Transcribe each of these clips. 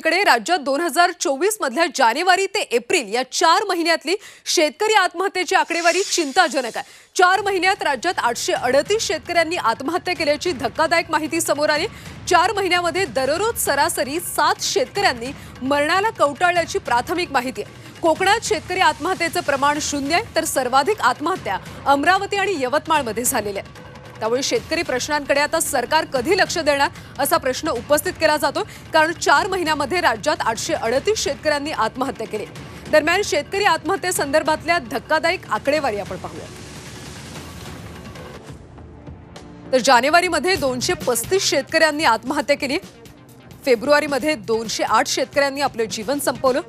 कडे राज्यात दोन हजार चोवीस मधल्या जानेवारी ते एप्रिल या चार महिन्यातली शेतकरी आत्महत्येची आकडेवारी चिंताजनक आहे. चार महिन्यात राज्यात आठशे अडतीस शेतकऱ्यांनी आत्महत्या केल्याची धक्कादायक माहिती समोर आली. चार महिन्यामध्ये दररोज सरासरी सात शेतकऱ्यांनी मरणाला कवटाळल्याची प्राथमिक माहिती आहे. कोकणात शेतकरी आत्महत्येचं प्रमाण शून्य आहे तर सर्वाधिक आत्महत्या अमरावती आणि यवतमाळमध्ये झालेल्या आहेत. त्यामुळे शेतकरी प्रश्नांकडे आता सरकार कधी लक्ष देणार असा प्रश्न उपस्थित केला जातो कारण चार महिन्यामध्ये राज्यात आठशे अडतीस शेतकऱ्यांनी आत्महत्या केली. दरम्यान शेतकरी आत्महत्येसंदर्भातल्या धक्कादायक आकडेवारी आपण पाहूया तर जानेवारीमध्ये दोनशे पस्तीस शेतकऱ्यांनी आत्महत्या केली. फेब्रुवारीमध्ये दोनशे आठ शेतकऱ्यांनी आपलं जीवन संपवलं.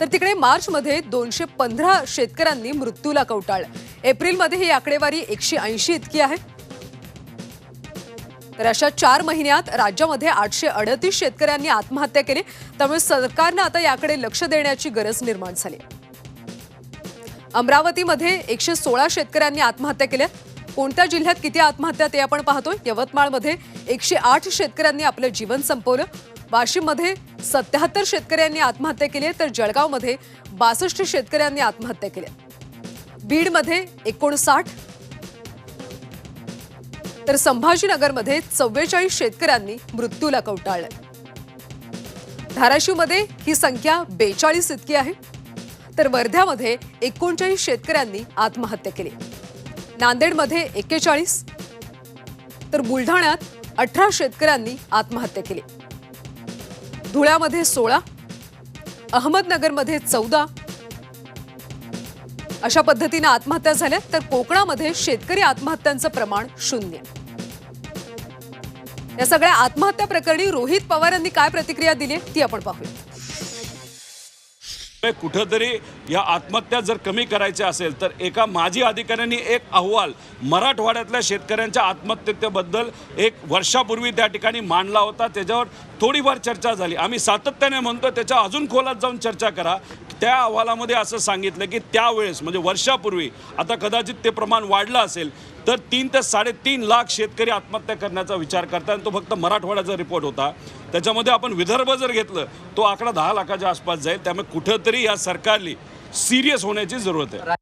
तर तिकडे मार्चमध्ये दोनशे पंधरा शेतकऱ्यांनी मृत्यूला कवटाळलं. एप्रिलमध्ये ही आकडेवारी एकशे ऐंशी इतकी आहे. तर अशा चार महिन्यात राज्यामध्ये आठशे अडतीस शेतकऱ्यांनी आत्महत्या केली. त्यामुळे सरकारनं आता याकडे लक्ष देण्याची गरज निर्माण झाली. अमरावतीमध्ये एकशे सोळा शेतकऱ्यांनी आत्महत्या केल्या. कोणत्या जिल्ह्यात किती आत्महत्या ते आपण पाहतोय. यवतमाळमध्ये एकशे आठ शेतकऱ्यांनी आपलं जीवन संपवलं. वाशिममध्ये सत्याहत्तर शेतकऱ्यांनी आत्महत्या केली आहे, तर जळगावमध्ये बासष्ट शेतकऱ्यांनी आत्महत्या केल्या बीडमध्ये एकोणसाठ तर संभाजीनगरमध्ये चव्वेचाळीस शेतकऱ्यांनी मृत्यूला कवटाळलंय धाराशिवमध्ये ही संख्या बेचाळीस इतकी आहे. तर वर्ध्यामध्ये एकोणचाळीस शेतकऱ्यांनी आत्महत्या केली. नांदेडमध्ये एक्केचाळीस. तर बुलढाण्यात अठरा शेतकऱ्यांनी आत्महत्या केली. धुळ्यामध्ये सोळा. अहमदनगरमध्ये चौदा. अशा पद्धतीनं आत्महत्या झाल्या तर कोकणामध्ये शेतकरी आत्महत्यांचं प्रमाण शून्य. या सगळ्या आत्महत्या प्रकरणी रोहित पवार यांनी काय प्रतिक्रिया दिली ती आपण पाहूया. त्यामुळे कुठंतरी या आत्महत्या जर कमी करायच्या असेल तर एका माजी अधिकाऱ्यांनी एक अहवाल मराठवाड्यातल्या शेतकऱ्यांच्या आत्महत्येबद्दल एक वर्षापूर्वी त्या ठिकाणी मांडला होता. त्याच्यावर थोडीफार चर्चा झाली. आम्ही सातत्याने म्हणतो त्याच्या अजून खोलात जाऊन चर्चा करा. त्या अहवालामध्ये असं सांगितलं की त्यावेळेस म्हणजे वर्षापूर्वी आता कदाचित ते प्रमाण वाढलं असेल तर तीन ते साडेतीन लाख शेतकरी आत्महत्या करण्याचा विचार करतात. आणि तो फक्त मराठवाड्याचा रिपोर्ट होता. त्याच्यामध्ये आपण विदर्भ जर घेतलं तो आकडा दहा लाखाच्या आसपास जाईल. त्यामुळे कुठंतरी या सरकारली सिरियस होण्याची जरूरत आहे.